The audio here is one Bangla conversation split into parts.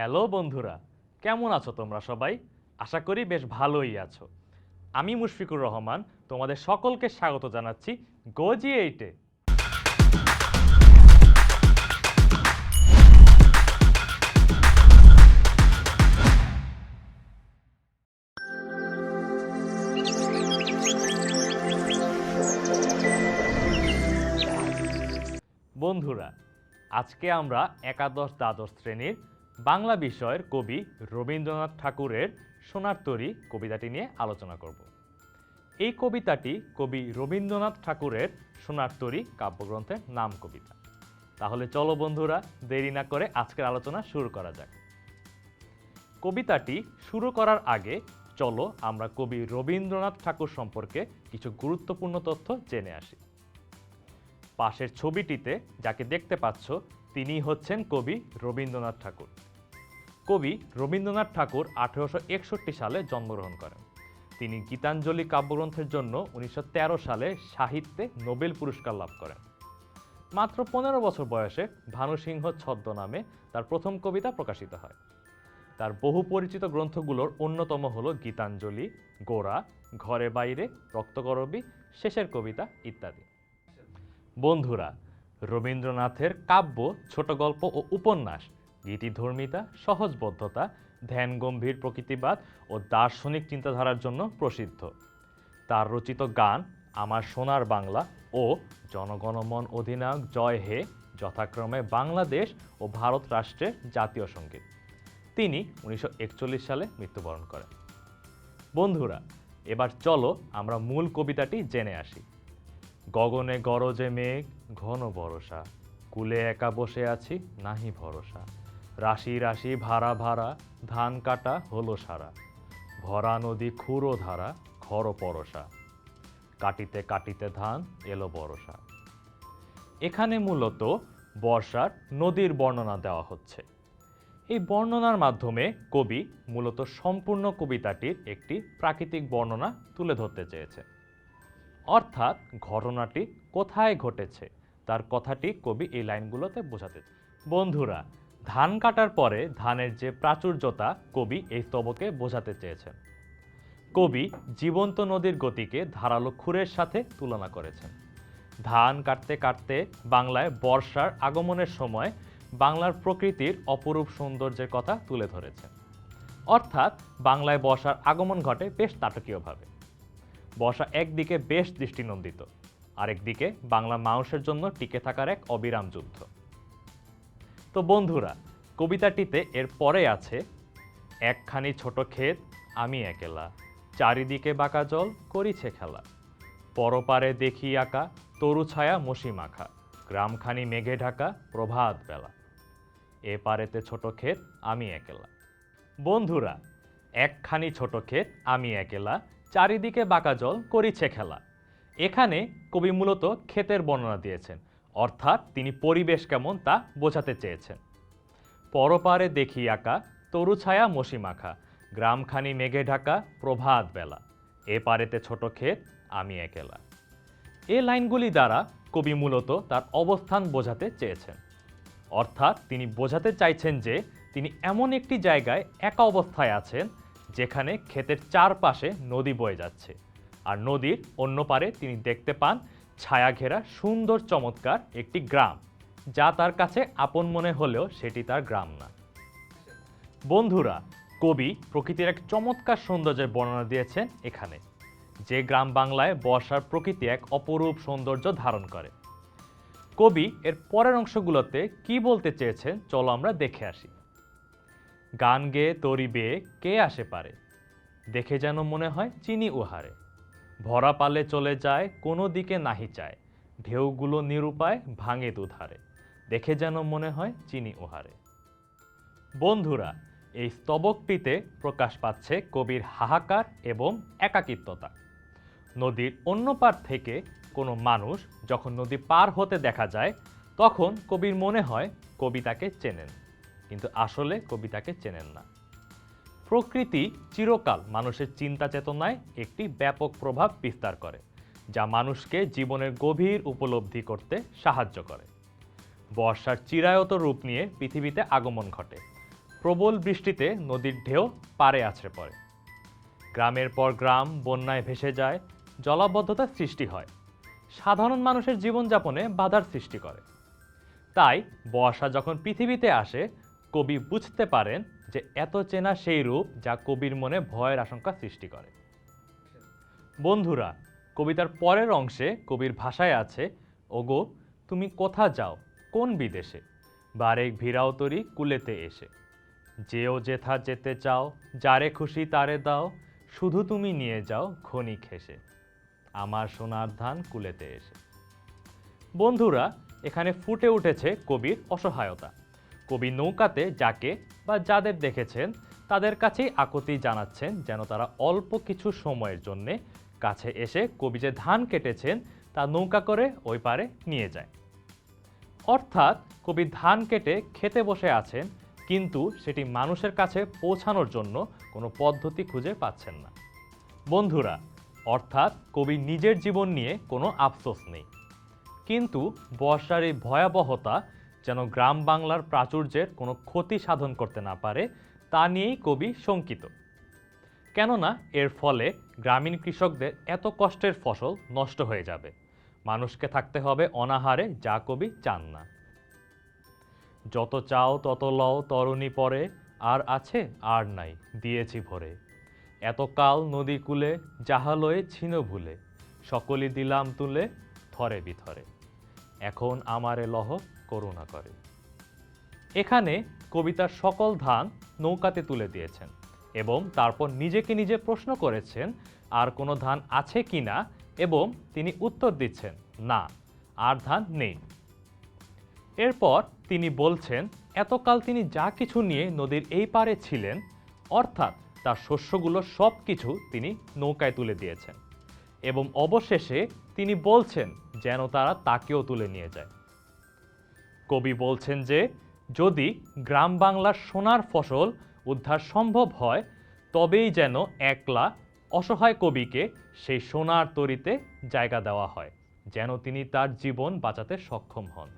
হ্যালো বন্ধুরা, কেমন আছো তোমরা সবাই? আশা করি বেশ ভালোই আছো। আমি মুশফিকুর রহমান, তোমাদের সকলকে স্বাগত জানাচ্ছি গোজি এইটে বন্ধুরা, আজকে আমরা একাদশ দ্বাদশ শ্রেণির বাংলা বিষয়ের কবি রবীন্দ্রনাথ ঠাকুরের সোনার তরী কবিতাটি নিয়ে আলোচনা করব। এই কবিতাটি কবি রবীন্দ্রনাথ ঠাকুরের সোনার তরী কাব্যগ্রন্থের নাম কবিতা। তাহলে চলো বন্ধুরা, দেরি না করে আজকের আলোচনা শুরু করা যাক। কবিতাটি শুরু করার আগে চলো আমরা কবি রবীন্দ্রনাথ ঠাকুর সম্পর্কে কিছু গুরুত্বপূর্ণ তথ্য জেনে আসি। পাশের ছবিটিতে যাকে দেখতে পাচ্ছ তিনি হচ্ছেন কবি রবীন্দ্রনাথ ঠাকুর। কবি রবীন্দ্রনাথ ঠাকুর আঠেরোশো একষট্টি সালে জন্মগ্রহণ করেন। তিনি গীতাঞ্জলি কাব্যগ্রন্থের জন্য উনিশশো তেরো সালে সাহিত্যে নোবেল পুরস্কার লাভ করেন। মাত্র পনেরো বছর বয়সে ভানুসিংহ ছদ্ম নামে তার প্রথম কবিতা প্রকাশিত হয়। তার বহু পরিচিত গ্রন্থগুলোর অন্যতম হল গীতাঞ্জলি গোরা ঘরে বাইরে, রক্তকরবী, শেষের কবিতা ইত্যাদি। বন্ধুরা, রবীন্দ্রনাথের কাব্য ছোট গল্প ও উপন্যাস গীতিধর্মিতা সহজবদ্ধতা ধ্যান গম্ভীর প্রকৃতিবাদ ও দার্শনিক চিন্তাধারার জন্য প্রসিদ্ধ। তার রচিত গান আমার সোনার বাংলা ও জনগণমন অধিনায়ক জয় হে যথাক্রমে বাংলাদেশ ও ভারত রাষ্ট্রের জাতীয় সংগীত। তিনি উনিশশো একচল্লিশ সালে মৃত্যুবরণ করেন। বন্ধুরা, এবার চলো আমরা মূল কবিতাটি জেনে আসি। গগনে গরজে মেঘ, ঘন বরষা, কুলে একা বসে আছি, নাহি ভরসা। রাশি রাশি ভাড়া ভাড়া, ধান কাটা হলো সারা। ভরা নদী খুঁড়ো ধারা, খর পরশা কাটিতে কাটিতে ধান এলো বরষা এখানে মূলত বর্ষার নদীর বর্ণনা দেওয়া হচ্ছে। এই বর্ণনার মাধ্যমে কবি মূলত সম্পূর্ণ কবিতাটির একটি প্রাকৃতিক বর্ণনা তুলে ধরতে চেয়েছে অর্থাৎ ঘটনাটি কোথায় ঘটেছে, তার কথাটি কবি এই লাইনগুলোতে বোঝাতে বন্ধুরা ধান কাটার পরে ধানের যে প্রাচুর্যতা, কবি এই স্তবকে বোঝাতে চেয়েছেন। কবি জীবন্ত নদীর গতিকে ধারালো খুরের সাথে তুলনা করেছেন। ধান কাটতে কাটতে বাংলায় বর্ষার আগমনের সময় বাংলার প্রকৃতির অপরূপ সৌন্দর্যের কথা তুলে ধরেছেন। অর্থাৎ বাংলায় বর্ষার আগমন ঘটে বেশ নাটকীয়ভাবে। বর্ষা একদিকে বেশ দৃষ্টিনন্দিত, আরেকদিকে বাংলা মানুষের জন্য টিকে থাকার এক অবিরাম যুদ্ধ। তো বন্ধুরা, কবিতাটিতে এর পরে আছে, একখানি ছোট ক্ষেত আমি একেলা, চারিদিকে বাঁকা জল করিছে খেলা। পরপারে দেখি আঁকা, তরু ছায়া মসি মাখা, গ্রামখানি মেঘে ঢাকা প্রভাত বেলা। এ পারেতে ছোট ক্ষেত আমি একেলা। বন্ধুরা, একখানি ছোট ক্ষেত আমি একেলা, চারিদিকে বাঁকা জল করিছে খেলা। এখানে কবি মূলত ক্ষেতের বর্ণনা দিয়েছেন। অর্থাৎ তিনি পরিবেশ কেমন তা বোঝাতে চেয়েছেন। পরপারে দেখি আঁকা, তরু ছায়া মসি মাখা, গ্রামখানি মেঘে ঢাকা, প্রভাত বেলা। এ পারেতে ছোট ক্ষেত, আমি একেলা। এ লাইনগুলি দ্বারা কবি মূলত তার অবস্থান বোঝাতে চেয়েছেন। অর্থাৎ তিনি বোঝাতে চাইছেন যে তিনি এমন একটি জায়গায় একা অবস্থায় আছেন, যেখানে ক্ষেতের চারপাশে নদী বয়ে যাচ্ছে। আর নদীর অন্য পারে তিনি দেখতে পান ছায়া ঘেরা সুন্দর চমৎকার একটি গ্রাম, যা তার কাছে আপন মনে হলেও সেটি তার গ্রাম না। বন্ধুরা, কবি প্রকৃতির এক চমৎকার সৌন্দর্যের বর্ণনা দিয়েছেন এখানে, যে গ্রাম বাংলায় বর্ষার প্রকৃতি এক অপরূপ সৌন্দর্য ধারণ করে। কবি এর পরের অংশগুলোতে কি বলতে চেয়েছেন চলো আমরা দেখে আসি। গান গেয়ে তরি বেয়ে কে আসে পারে? দেখে যেন মনে হয় চিনি উহারে। ভরা পালে চলে যায়, কোনো দিকে নাহি চায় ঢেউগুলো নিরুপায় ভাঙে দুধারে। দেখে যেন মনে হয় চিনি ওহারে বন্ধুরা, এই স্তবকটিতে প্রকাশ পাচ্ছে কবির হাহাকার এবং একাকিত্বতা। নদীর অন্য পার থেকে কোনো মানুষ যখন নদী পার হতে দেখা যায়, তখন কবির মনে হয় কবিতাকে চেনেন। কিন্তু আসলে কবিতাকে চেনেন না। প্রকৃতি চিরকাল মানুষের চিন্তা চেতনায় একটি ব্যাপক প্রভাব বিস্তার করে, যা মানুষকে জীবনের গভীর উপলব্ধি করতে সাহায্য করে। বর্ষার চিরায়ত রূপ নিয়ে পৃথিবীতে আগমন ঘটে। প্রবল বৃষ্টিতে নদীর ঢেউ পারে আছড়ে পড়ে। গ্রামের পর গ্রাম বন্যায় ভেসে যায় জলাবদ্ধতার সৃষ্টি হয়। সাধারণ মানুষের জীবনযাপনে বাধার সৃষ্টি করে। তাই বর্ষা যখন পৃথিবীতে আসে, কবি বুঝতে পারেন যে এত চেনা সেই রূপ যা কবির মনে ভয়ের আশঙ্কা সৃষ্টি করে। বন্ধুরা, কবিতার পরের অংশে কবির ভাষায় আছে, ওগো, তুমি কোথা যাও? কোন বিদেশে? বারেক ভিড়াও তরি কুলেতে এসে। যেও যেথা যেতে চাও, যারে খুশি তারে দাও, শুধু তুমি নিয়ে যাও ক্ষণিক খেসে। আমার সোনার ধান কুলেতে এসে। বন্ধুরা, এখানে ফুটে উঠেছে কবির অসহায়তা। কবি নৌকাতে যাকে বা যাদের দেখেছেন, তাদের কাছেই আকতি জানাচ্ছেন যেন তারা অল্প কিছু সময়ের জন্যে কাছে এসে কবি যে ধান কেটেছেন, তা নৌকা করে ওই পারে নিয়ে যায়। অর্থাৎ কবি ধান কেটে খেতে বসে আছেন, কিন্তু সেটি মানুষের কাছে পৌঁছানোর জন্য কোনো পদ্ধতি খুঁজে পাচ্ছেন না। বন্ধুরা, অর্থাৎ কবি নিজের জীবন নিয়ে কোনো আফসোস নেই। কিন্তু বর্ষার এই ভয়াবহতা যেন গ্রাম বাংলার প্রাচুর্যের কোনো ক্ষতি সাধন করতে না পারে, তা নিয়েই কবি শঙ্কিত। কেননা এর ফলে গ্রামীণ কৃষকদের এত কষ্টের ফসল নষ্ট হয়ে যাবে। মানুষকে থাকতে হবে অনাহারে, যা কবি চান না। যত চাও তত লও, তরুণী পরে, আর আছে আর নাই, দিয়েছি ভরে। এতকাল নদী কূলে জাহালয়ে ছিন ভুলে, সকলই দিলাম তুলে থরে বিথরে এখন আমারে লহ করুণা করে। এখানে কবিতার সকল ধান নৌকাতে তুলে দিয়েছেন এবং তারপর নিজেকে নিজে প্রশ্ন করেছেন, আর কোনো ধান আছে কি না এবং তিনি উত্তর দিচ্ছেন, না, আর ধান নেই। এরপর তিনি বলছেন, এতকাল তিনি যা কিছু নিয়ে নদীর এই পারে ছিলেন, অর্থাৎ তার শস্যগুলো সব কিছু তিনি নৌকায় তুলে দিয়েছেন। এবং অবশেষে তিনি বলছেন যেন তারা তাকেও তুলে নিয়ে যায়। কবি বলছেন যে, যদি গ্রাম বাংলার সোনার ফসল উদ্ধার সম্ভব হয়, তবেই যেন একলা অসহায় কবিকে সেই সোনার তরিতে জায়গা দেওয়া হয়, যেন তিনি তার জীবন বাঁচাতে সক্ষম হন।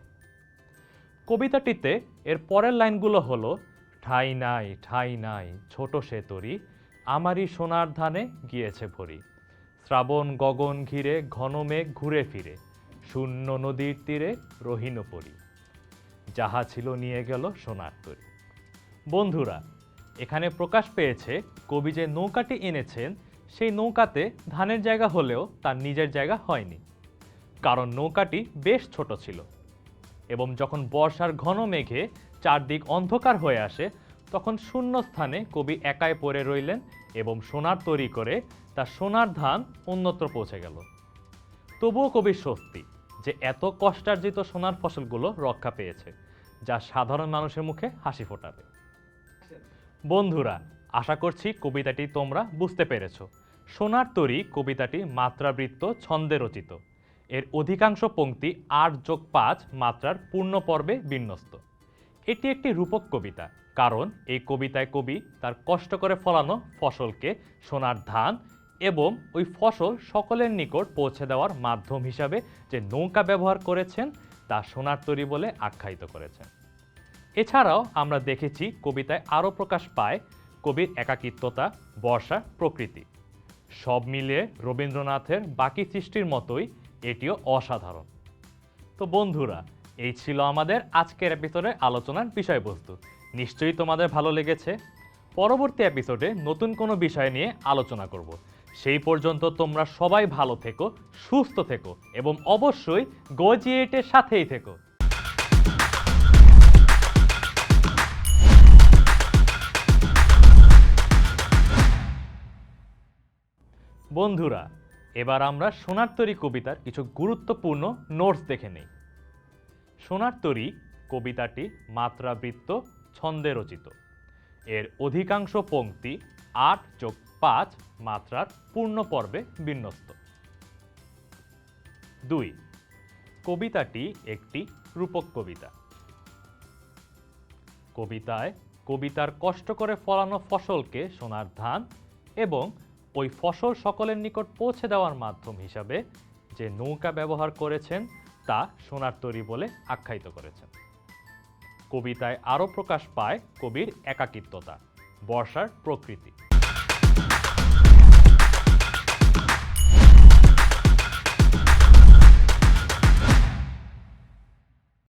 কবিতাটিতে এর পরের লাইনগুলো হলো, ঠাই নাই ঠাই নাই, ছোট সে তরি, আমারই সোনার ধানে গিয়েছে ভরি। শ্রাবণ গগন ঘিরে, ঘন মেঘ ঘুরে ফিরে, শূন্য নদীর তীরে রহিন যাহা ছিল নিয়ে গেল সোনার তরি। বন্ধুরা, এখানে প্রকাশ পেয়েছে, কবি যে নৌকাটি এনেছেন, সেই নৌকাতে ধানের জায়গা হলেও তার নিজের জায়গা হয়নি। কারণ নৌকাটি বেশ ছোট ছিল। এবং যখন বর্ষার ঘন মেঘে চারদিক অন্ধকার হয়ে আসে তখন শূন্য স্থানে কবি একাই পড়ে রইলেন এবং সোনার তৈরি করে তার সোনার ধান অন্যত্র পৌঁছে গেল। তবুও কবির স্বস্তি যে এত কষ্টার্জিত সোনার ফসলগুলো রক্ষা পেয়েছে, যা সাধারণ মানুষের মুখে হাসি ফোটাবে। বন্ধুরা, আশা করছি কবিতাটি তোমরা বুঝতে পেরেছ। সোনার তরী কবিতাটি মাত্রাবৃত্ত ছন্দে রচিত। এর অধিকাংশ পংক্তি আট যোগ পাঁচ মাত্রার পূর্ণ পর্বে বিন্যস্ত। এটি একটি রূপক কবিতা, কারণ এই কবিতায় কবি তার কষ্ট করে ফলানো ফসলকে সোনার ধান এবং ওই ফসল সকলের নিকট পৌঁছে দেওয়ার মাধ্যম হিসাবে যে নৌকা ব্যবহার করেছেন, তা সোনার তৈরি বলে আখ্যায়িত করেছেন। এছাড়াও আমরা দেখেছি কবিতায় আরও প্রকাশ পায় কবির একাকিত্বতা, বর্ষা, প্রকৃতি। সব মিলিয়ে রবীন্দ্রনাথের বাকি সৃষ্টির মতোই এটিও অসাধারণ। তো বন্ধুরা এই ছিল আমাদের আজকের এপিসোডের আলোচনার বিষয়বস্তু। নিশ্চয়ই তোমাদের ভালো লেগেছে। পরবর্তী এপিসোডে নতুন কোনো বিষয় নিয়ে আলোচনা করব। সেই পর্যন্ত তোমরা সবাই ভালো থেকো, সুস্থ থেকো এবং অবশ্যই গজিয়েটের সাথেই থেকো। বন্ধুরা, এবার আমরা সোনার তরী কবিতার কিছু গুরুত্বপূর্ণ নোটস দেখে নেই। সোনার তরী কবিতাটি মাত্রাবৃত্ত ছন্দে রচিত। এর অধিকাংশ পংক্তি আট যোগ পাঁচ মাত্রার পূর্ণ পর্বে বিন্যস্ত। দুই, কবিতাটি একটি রূপক কবিতা। কবিতায় কবিতার কষ্ট করে ফলানো ফসলকে সোনার ধান এবং ওই ফসল সকলের নিকট পৌঁছে দেওয়ার মাধ্যম হিসাবে যে নৌকা ব্যবহার করেছেন তা সোনার তৈরি বলে আখ্যায়িত করেছেন। কবিতায় আরও প্রকাশ পায় কবির একাকিত্বতা বর্ষার প্রকৃতি।